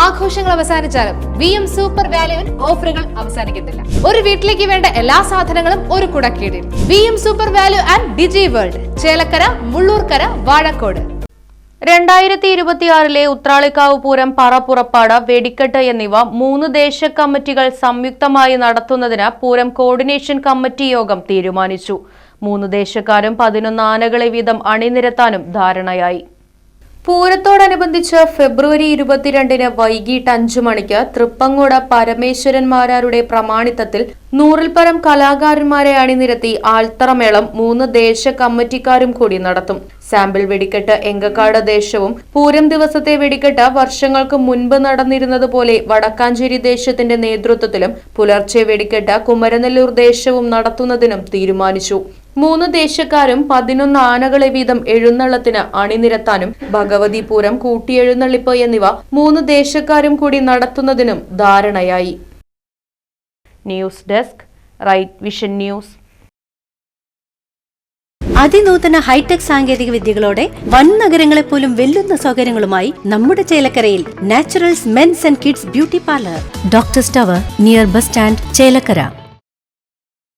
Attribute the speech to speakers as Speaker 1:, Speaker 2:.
Speaker 1: ആഘോഷങ്ങൾ അവസാനിച്ചാലും V M super വാല്യുവിൽ ഓഫറുകൾ അവസാനിക്കുന്നില്ല ഒരു വീട്ടിലേക്ക് വേണ്ട എല്ലാ സാധനങ്ങളും ഒരു കുടക്കീടിൽ. V M super value and Digi world Chelakkara Mullurkara Vazhakkode.
Speaker 2: രണ്ടായിരത്തി ഇരുപത്തിയാറിലെ ഉത്രാളിക്കാവ് പൂരം പറപ്പുറപ്പാട് വെടിക്കെട്ട് എന്നിവ മൂന്ന് ദേശ കമ്മിറ്റികൾ സംയുക്തമായി നടത്തുന്നതിന് പൂരം കോർഡിനേഷൻ കമ്മിറ്റി യോഗം തീരുമാനിച്ചു. മൂന്ന് ദേശക്കാരും പതിനൊന്ന് ആനകളെ വീതം അണിനിരത്താനും ധാരണയായി. പൂരത്തോടനുബന്ധിച്ച് ഫെബ്രുവരി ഇരുപത്തിരണ്ടിന് വൈകിട്ട് അഞ്ചു മണിക്ക് തൃപ്പങ്ങോട് പരമേശ്വരന്മാരാരുടെ പ്രമാണിത്തത്തിൽ നൂറിൽപ്പരം പരം കലാകാരന്മാരെ അണിനിരത്തി ആൽത്തറമേളം മൂന്ന് ദേശ കമ്മിറ്റിക്കാരും കൂടി നടത്തും. സാമ്പിൾ വെടിക്കെട്ട് എങ്കക്കാട് ദേശവും പൂരം ദിവസത്തെ വെടിക്കെട്ട് വർഷങ്ങൾക്ക് മുൻപ് നടന്നിരുന്നത് പോലെ വടക്കാഞ്ചേരി ദേശത്തിന്റെ നേതൃത്വത്തിലും പുലർച്ചെ വെടിക്കെട്ട് കുമരനെല്ലൂർ ദേശവും നടത്തുന്നതിനും തീരുമാനിച്ചു. മൂന്ന് ദേശക്കാരും പതിനൊന്ന് ആനകളെ വീതം എഴുന്നള്ളത്തിന് അണിനിരത്താനും ഭഗവതിപുരം കൂട്ടിയെഴുന്നള്ളിപ്പ് എന്നിവ മൂന്ന് ദേശക്കാരും കൂടി നടത്തുന്നതിനും ധാരണയായി. News desk right vision news.
Speaker 3: അതിനൂതന hitech സാങ്കേതിക വിദ്യകളോടെ വൻ നഗരങ്ങളെ പോലും വെല്ലുന്ന സൗകര്യങ്ങളുമായി നമ്മുടെ ചേലക്കരയിൽ naturals men's and kids beauty parlour. Doctor സ്റ്റവർ near bus stand Chelakkara.